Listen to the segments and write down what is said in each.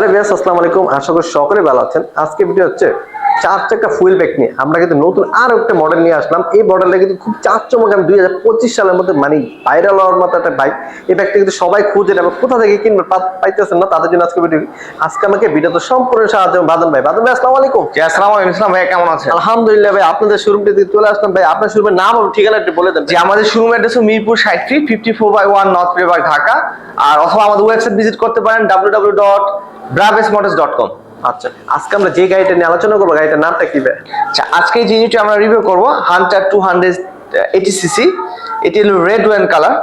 আরে ভাইয়াস আসসালামু আলাইকুম। আশা করি সকলে ভালো আছেন। আজকে ভিডিও হচ্ছে চার চাকা ফুয়েল ব্যাগ নিয়ে। আমরা কিন্তু নতুন আর একটা মডেল নিয়ে আসলাম। এই মডেলটা কিন্তু খুব চার চমক আমি দুই হাজার পঁচিশ সালের মধ্যে মানে ভাইরাল হওয়ার মতো একটা বাইক এই ব্যাগটা কিন্তু সবাই খুঁজে নেবে। কোথা থেকে কিনবে পাইতেছেন না তাদের জন্য আজকে ভিডিও আজকে আমাকে ভিডিওতে সম্পূর্ণ সাহায্য বাদন ভাই বাদন ভাই আসসালামু আলাইকুম। আসসালামু আলাইকুম। ইসলাম ভাই কেমন আছেন? আলহামদুলিল্লাহ ভাই আপনাদের শোরুমটি দিয়ে চলে আসলাম ভাই। আপনার শোরুমের নাম এবং ঠিকানা একটু বলে দেন যে আমাদের শোরুম অ্যাড্রেস মিরপুর ষাট feet fifty four by one north paper Dhaka. আর অথবা আমাদের ওয়েবসাইট ভিজিট করতে পারেন W W dot Braves motors dot com আচ্ছা আজকে আমরা যে গাড়িটা নিয়ে আলোচনা করব, গাড়িটার নামটা কি আচ্ছা আজকে এই জিনিসটা আমরা রিভিউ করব Hunter two hundred eighty CC এটি হলো রেড ওয়ান কালার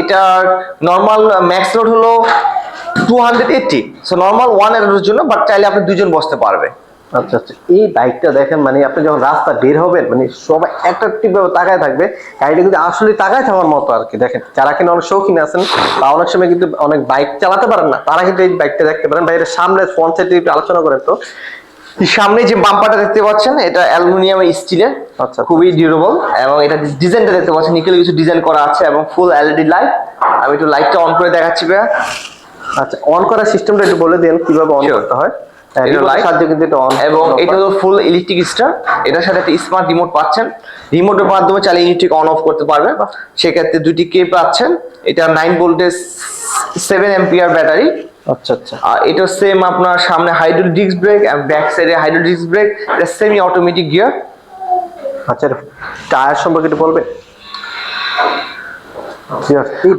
এটার নর্মাল ম্যাক্স লোড হলো two hundred eighty so normal ওয়ানের জন্য বাট চাইলে আপনি দুজন বসতে পারবে। আচ্ছা আচ্ছা। এই বাইকটা দেখেন মানে আপনি যখন রাস্তা বের হবেন মানে সবাই অ্যাট্রাকটিভ ভাবে তাকায় থাকবে গাড়িটা কিন্তু আসলে তাকায় থাকার মতো আর কি। দেখেন যারা কিনা অনেক শৌখিন আছেন বা অনেক সময় কিন্তু অনেক বাইক চালাতে পারেন না। তারা কিন্তু এই বাইকটা দেখতে পারেন। বাইরের সামনে ফ্রন্ট সাইডে একটু আলোচনা করেন তো। সামনে যে বাম্পারটা দেখতে পাচ্ছেন এটা অ্যালুমিনিয়াম স্টিলের আচ্ছা। খুবই ডিউরেবল এবং এটা ডিজাইনটা দেখতে পাচ্ছেন। নিকেল কিছু ডিজাইন করা আছে এবং ফুল এলইডি লাইট আমি একটু লাইটটা অন করে দেখাচ্ছি ভাইয়া। আচ্ছা অন করার সিস্টেমটা একটু বলে দেন কীভাবে অন করতে হয়। অন এবং এটা হলো ফুল ইলেকট্রিক স্টার এটার সাথে একটা স্মার্ট রিমোট পাচ্ছেন। রিমোটের মাধ্যমে চাইলে ইলেকট্রিক অন অফ করতে পারবেন সেক্ষেত্রে দুটি কে পাচ্ছেন। এটা nine voltage seven ampere battery আচ্ছা আচ্ছা। আর এটা সেম আপনার সামনে হাইড্রোলিক ডিস্ক ব্রেক ব্যাক সাইডে হাইড্রোলিক ডিস্ক ব্রেক এটা সেমি অটোমেটিক গিয়ার আচ্ছা টায়ার সম্পর্কে একটু বলবেন?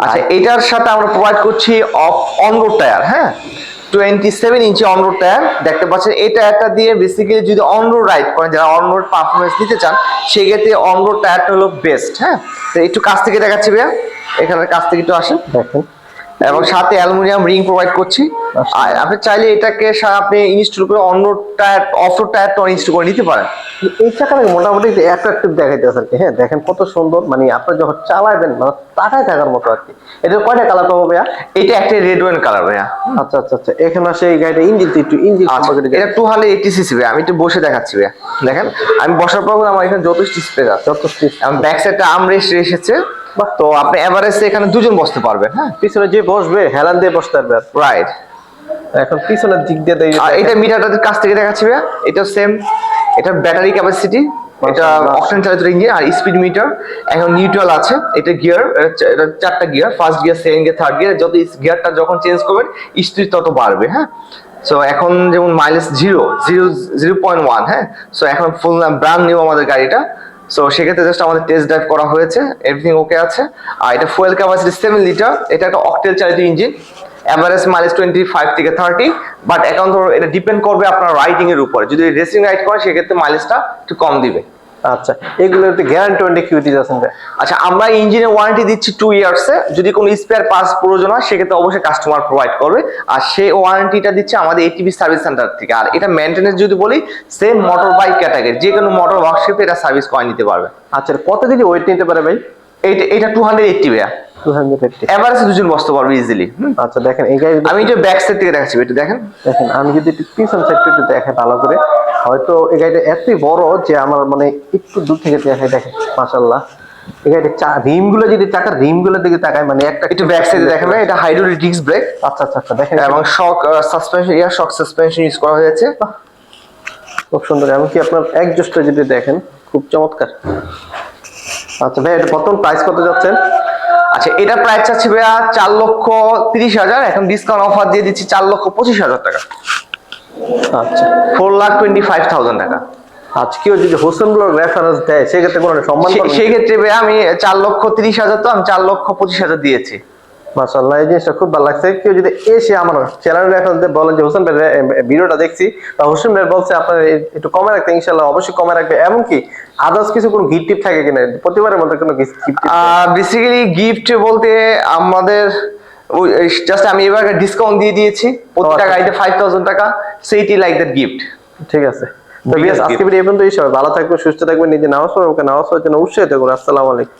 আচ্ছা এটার সাথে আমরা প্রোভাইড করছি অফ অনরোড টায়ার হ্যাঁ? Twenty seven inch on road tyre দেখতে পাচ্ছেন। এই টায়ারটা দিয়ে বেসিক্যালি যদি অনরোড রাইড করেন, যারা অনরোড পারফরমেন্স দিতে চান, সেক্ষেত্রে অনরোড টায়ারটা হলো বেস্ট হ্যাঁ? তো একটু কাছ থেকে দেখাচ্ছি ভাইয়া। এখানে কাছ থেকে একটু আসেন। দেখেন। এবং সাথে অ্যালুমিনিয়াম রিং প্রোভাইড করছি। আচ্ছা। আর আপনি চাইলে এটাকে আপনি ইনস্টল করে অন্য টায়ার অফরোড টায়ারটা ইনস্টল করে নিতে পারেন। এই চাকাটা মোটামুটি অ্যাট্রাকটিভ দেখাইতেছে আর কি হ্যাঁ দেখেন কত সুন্দর। মানে আপনি যখন চালাবেন মানে তাকায় থাকার মতো আর কি এটা কয়টা কালার পাবো ভাইয়া? এটা একটা রেড ওয়ান কালার ভাইয়া। আচ্ছা আচ্ছা আচ্ছা। এখানে আসে এই গাড়িটা ইঞ্জিন একটু ইঞ্জিন আচ্ছা, এটা টু হান্ড্রেড এইটি সিসি ভাই আমি একটু বসে দেখাচ্ছি ভাইয়া। দেখেন আমি বসার পর আমার এখানে যথেষ্ট স্পেস আছে। যথেষ্ট ব্যাক সাইডটা আর্ম রেস্ট এসেছে। তো আপনি এভারেজে এখানে দুজন বসতে পারবেন হ্যাঁ? পিছনে যে বসবে হেলান দিয়ে বসতে পারবে। রাইট এখন পিছনের দিক দিয়ে দেই আর এটা মিটারটার কাছ থেকে দেখাচ্ছি ভাইয়া। এটা সেম এটা ব্যাটারি ক্যাপাসিটি এটা। অকটেন চালিত ইঞ্জিন আর স্পিড মিটার এখন নিউট্রাল আছে এটা গিয়ার এটা চারটা gear first gear second gear third gear যত গিয়ারটা যখন চেঞ্জ করবেন স্পিড তত বাড়বে হ্যাঁ? সো এখন যেমন mileage zero zero zero point one হ্যাঁ? সো এখন ফুল ব্র্যান্ড নিউ আমাদের গাড়িটা। সো সেক্ষেত্রে জাস্ট আমাদের টেস্ট ড্রাইভ করা হয়েছে এভরিথিং ওকে আছে। আর এটা ফুয়েল ক্যাপাসিটি সেভেন লিটার এটা একটা অকটেল চালিত engine average mileage twenty five থেকে থার্টি বাট এখন ধরো এটা ডিপেন্ড করবে আপনার রাইডিং এর উপরে। যদি রেসিং রাইড করে, সেক্ষেত্রে মাইলেজটা একটু কম দিবে। আচ্ছা এগুলো একটু গ্যারান্টি ওয়ারেন্টি কি দিতেছেন ভাই। আচ্ছা আমরা ইঞ্জিনের ওয়ারেন্টি দিচ্ছি টু ইয়ার্সে যদি কোনো স্পেয়ার পার্টস প্রয়োজন হয় সেক্ষেত্রে অবশ্যই কাস্টমার প্রোভাইড করবে। আর সেই ওয়ারেন্টিটা দিচ্ছে আমাদের এটিভি সার্ভিস সেন্টার থেকে। আর এটা মেনটেন্যান্স যদি বলি সেম মোটর বাইক ক্যাটাগরি যে কোনো মোটর ওয়ার্কশপে এটা সার্ভিস করে নিতে পারবে। আচ্ছা কত কেজি ওয়েট নিতে পারে ভাই? এইটা এটা টু হান্ড্রেড এইটটি ভাইয়া। এভারেজে দুজন বসতে পারবে ইজিলি আচ্ছা দেখেন এই গাড়ি আমি এটা ব্যাক সাইড থেকে দেখাচ্ছি একটু দেখেন। দেখেন আমি যদি একটু পিছন সাইডটা একটু দেখাই ভালো করে। হয়তো এই গাড়িটা এতই বড় যে আমার মানে একটু দূর থেকে দেখাই দেখেন মাশাল্লাহ এই গাড়িটা চা রিমগুলো যদি চাকার দিকে তাকায় মানে একটা একটু ব্যাক সাইডে দেখেন ভাই, এটা হাইড্রোলিক ডিস্ক ব্রেক আচ্ছা আচ্ছা আচ্ছা দেখেন এবং shock suspension rear shock suspension use করা হয়েছে। খুব সুন্দর। এমনকি আপনার যদি দেখেন খুব চমৎকার। আচ্ছা ভাই এটা প্রথম প্রাইস কত যাচ্ছেন? আচ্ছা এটা প্রাইস চাচ্ছি ভাইয়া চার লক্ষ তিরিশ হাজার। এখন ডিসকাউন্ট অফার দিয়ে দিচ্ছি চার লক্ষ পঁচিশ হাজার টাকা। আচ্ছা। Four lakh twenty five thousand টাকা। কেউ যদি হোসেন রেফারেন্স দেয় সেক্ষেত্রে কোনো সম্মান সেই ক্ষেত্রে আমি চার লক্ষ তিরিশ হাজার তো আমি চার লক্ষ পঁচিশ হাজার দিয়েছি। মাশাআল্লাহ এই জিনিসটা খুব ভালো লাগছে। কেউ যদি এসে আমার চ্যানেল রেফারেন্স দিয়ে বলেন যে হোসেন ভাই এ- ভিডিওটা দেখছি। বা হোসেন ভাই বলছে আপনার একটু কমে রাখতে ইনশাল্লাহ অবশ্যই কমে রাখবে। এমনকি আদার্স কিছু কোনো গিফট টিপ থাকে কিনা? প্রতিবারের মধ্যে কোনো গিফট বেসিক্যালি গিফট বলতে আমাদের জাস্ট আমি এবার ডিসকাউন্ট দিয়ে দিয়েছি। প্রত্যেকটা। গাড়িতে ফাইভ থাউজেন্ড টাকা সেইটি লাইক দ্যাট গিফট ঠিক আছে। তো বিএস বিয়াস আজকে এখন ভিডিও এই পর্যন্তই সবাই ভালো থাকবেন সুস্থ থাকবেন নিজে নামাজ পড়বেন ওকে নামাজ পড়ার জন্য উৎসাহিত করুন আসসালামু আলাইকুম।